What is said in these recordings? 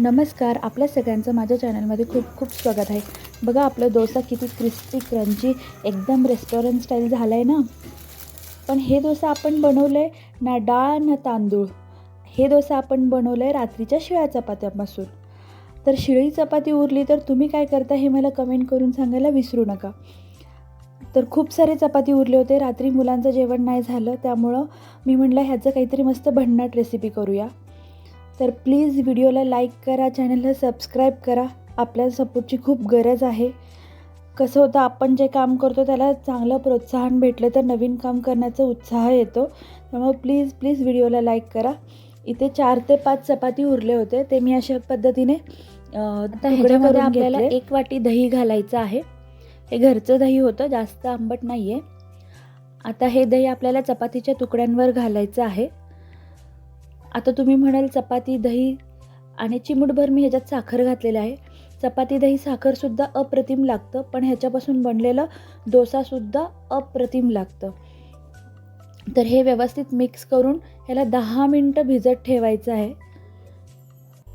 नमस्कार आपल्या सगळ्यांचं माझ्या चॅनलमध्ये खूप खूप स्वागत आहे. बघा आपलं डोसा किती क्रिस्पी क्रंची एकदम रेस्टॉरंट स्टाईल झाला आहे ना? पण हे डोसा आपण बनवलं आहे ना डाळ ना तांदूळ. हे डोसा आपण बनवलं आहे रात्रीच्या शिळ्या चपात्यापासून. तर शिळी चपाती उरली तर तुम्ही काय करता हे मला कमेंट करून सांगायला विसरू नका. तर खूप सारे चपाती उरले होते. रात्री मुलांचं जेवण नाही झालं त्यामुळं मी म्हटलं ह्याचं काहीतरी मस्त भन्नाट रेसिपी करूया. तर प्लीज व्हिडिओला लाईक करा चॅनलला सबस्क्राईब करा. आपल्या सपोर्टची खूप गरज आहे. कसं होतं आपण जे काम करतो त्याला चांगलं प्रोत्साहन भेटलं तर नवीन काम करण्याचा उत्साह येतो. त्यामुळे प्लीज प्लीज व्हिडिओला लाईक करा. इथे चार ते पाच चपाती उरले होते ते मी अशा पद्धतीने तुकडे ह्याच्यामध्ये आपल्याला. एक वाटी दही घालायचं आहे. हे घरचं दही होतं जास्त आंबट नाही आहे आता हे दही आपल्याला चपातीच्या तुकड्यांवर घालायचं आहे. आता तुम्ही म्हणाल चपाती दही आणि चिमूटभर मी ह्याच्यात साखर घातलेलं आहे. चपाती दही साखरसुद्धा अप्रतिम लागतं पण ह्याच्यापासून बनलेलं डोसासुद्धा अप्रतिम लागतं. तर हे व्यवस्थित मिक्स करून ह्याला दहा मिनटं भिजत ठेवायचं आहे.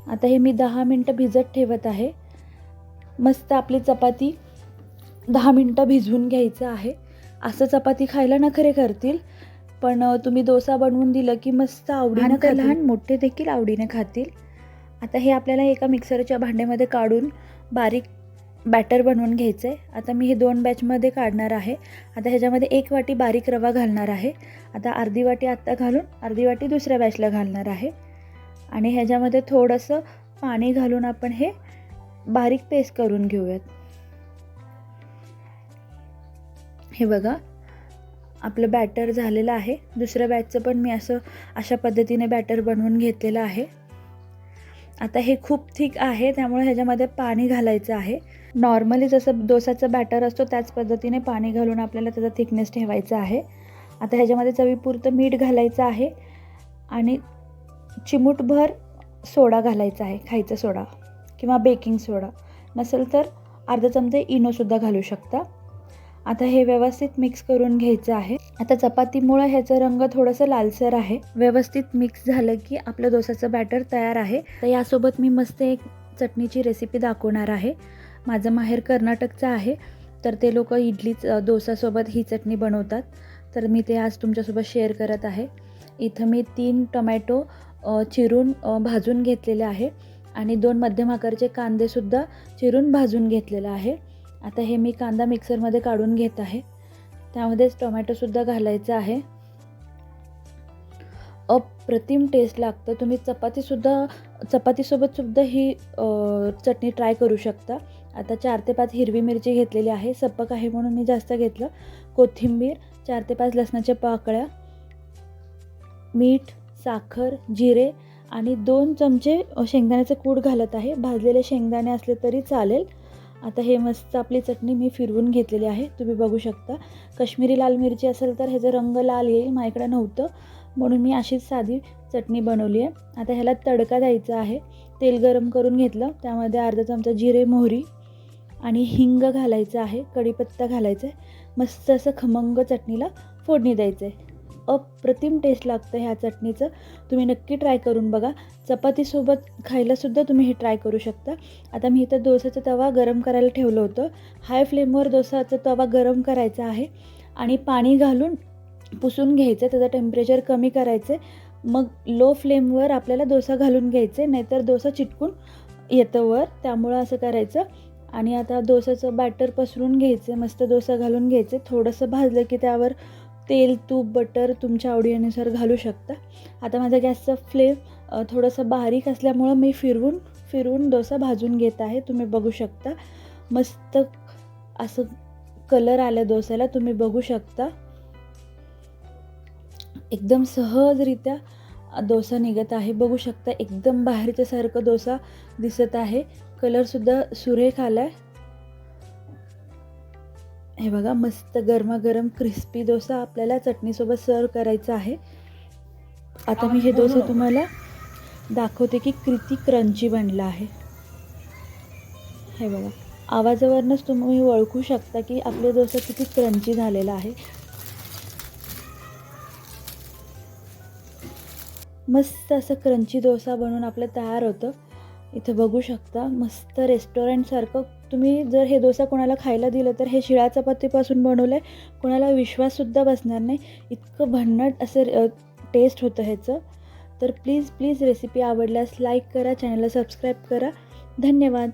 आता हे मी दहा मिनटं भिजत ठेवत आहे. मस्त आपली चपाती दहा मिनटं भिजवून घ्यायचं आहे. असं चपाती खायला नखरे करतील. पण तुम्ही डोसा बनवून दिलं की मस्त आवडीनं खातील. लहान, मोठे देखील आवडीने खातील. आता हे आपल्याला एका मिक्सरच्या भांड्यामध्ये काढून बारीक बॅटर बनवून घ्यायचं आहे आता मी हे दोन बॅचमध्ये काढणार आहे. आता ह्याच्यामध्ये एक वाटी बारीक रवा घालणार आहे. आता अर्धी वाटी आत्ता घालून अर्धी वाटी दुसऱ्या बॅचला घालणार आहे. आणि ह्याच्यामध्ये थोडंसं पाणी घालून आपण हे बारीक पेस्ट करून घेऊयात. हे बघा आपलं बॅटर झालेलं आहे. दुसऱ्या बॅचचं पण मी असं अशा पद्धतीने बॅटर बनवून घेतलेलं आहे. आता हे खूप थिक आहे त्यामुळे ह्याच्यामध्ये पाणी घालायचं आहे. नॉर्मली जसं डोसाचं बॅटर असतो त्याच पद्धतीने पाणी घालून आपल्याला त्याचा थिकनेस ठेवायचा आहे. आता ह्याच्यामध्ये चवीपुरतं मीठ घालायचं आहे आणि चिमूटभर सोडा घालायचा आहे खायचा सोडा किंवा बेकिंग सोडा नसेल तर अर्धा चमचे इनोसुद्धा घालू शकता. आता हे व्यवस्थित मिक्स करून घ्यायचं आहे. आता चपातीमुळं ह्याचा रंग थोडंसं लालसर आहे. व्यवस्थित मिक्स झालं की आपलं डोसाचं बॅटर तयार आहे. तर यासोबत मी मस्त एक चटणीची रेसिपी दाखवणार आहे. माझं माहेर कर्नाटकचं आहे. तर ते लोक इडली डोसासोबत ही चटणी बनवतात. तर मी ते आज तुमच्यासोबत शेअर करत आहे. इथं मी तीन टोमॅटो चिरून भाजून घेतलेले आहे. आणि दोन मध्यम आकारचे कांदेसुद्धा चिरून भाजून घेतलेला आहे. आता हे मी कांदा मिक्सरमध्ये काढून घेत आहे. त्यामध्येच टोमॅटोसुद्धा घालायचं आहे. अप्रतिम टेस्ट लागतं. तुम्ही चपातीसुद्धा चपातीसोबतसुद्धा ही चटणी ट्राय करू शकता. आता चार ते पाच हिरवी मिरची घेतलेली आहे. सपक आहे म्हणून मी जास्त घेतलं. कोथिंबीर चार ते पाच लसणाच्या पाकळ्या मीठ साखर जिरे आणि दोन चमचे शेंगदाण्याचं कूड घालत आहे. भाजलेले शेंगदाणे असले तरी चालेल. आता हे मस्त आपली चटणी मी फिरवून घेतलेली आहे. तुम्ही बघू शकता. कश्मीरी लाल मिरची असेल तर ह्याचं रंग लाल येईल माझ्याकडे नव्हतं. म्हणून मी अशीच साधी चटणी बनवली आहे. आता ह्याला तडका द्यायचा आहे. तेल गरम करून घेतलं. त्यामध्ये अर्धा चमचा जिरे मोहरी आणि हिंग घालायचं आहे. कढीपत्ता घालायचा आहे. मस्त असं खमंग चटणीला फोडणी द्यायचं आहे. अप्रतिम टेस्ट लागतं ह्या चटणीचं. तुम्ही नक्की ट्राय करून बघा. चपातीसोबत खायलासुद्धा तुम्ही हे ट्राय करू शकता. आता मी इथं डोसाचा तवा गरम करायला ठेवलं होतं. हाय फ्लेमवर डोसाचा तवा गरम करायचा आहे. आणि पाणी घालून पुसून घ्यायचं. त्याचं टेम्परेचर कमी करायचं मग लो फ्लेमवर आपल्याला डोसा घालून घ्यायचे नाहीतर डोसा चिटकून येतं वर. त्यामुळं असं करायचं. आणि आता डोसाचं बॅटर पसरून घ्यायचं मस्त डोसा घालून घ्यायचे थोडंसं भाजलं की त्यावर तेल तूप बटर तुमच्या आवडीनुसार घालू शकता. आता माझा गॅसचा फ्लेम थोडंसं बारीक असल्यामुळं मी फिरवून फिरवून डोसा भाजून घेत आहे. तुम्ही बघू शकता. मस्त असं कलर आला डोसाला तुम्ही बघू शकता. एकदम सहजरित्या डोसा निघत आहे. बघू शकता एकदम बाहेरच्यासारखं डोसा दिसत आहे. कलरसुद्धा सुरेख आला आहे हे बघा मस्त गरमागरम क्रिस्पी डोसा आपल्याला चटणीसोबत सर्व करायचा आहे. आता मी हे डोसा तुम्हाला दाखवते की किती क्रंची बनला आहे. हे बघा आवाजावरनंच तुम्ही ओळखू शकता की आपले डोसा किती क्रंची झालेला आहे. मस्त असं क्रंची डोसा बनवून आपलं तयार होतं. इथं बघू शकता मस्त रेस्टॉरंटसारखं तुम्ही जर हे डोसा कोणाला खायला दिलं तर हे शिळा चपातीपासून बनवलं आहे कोणाला विश्वाससुद्धा बसणार नाही. इतकं भन्नट असं टेस्ट होतं ह्याचं. तर प्लीज प्लीज रेसिपी आवडल्यास लाईक करा चॅनलला सबस्क्राईब करा. धन्यवाद.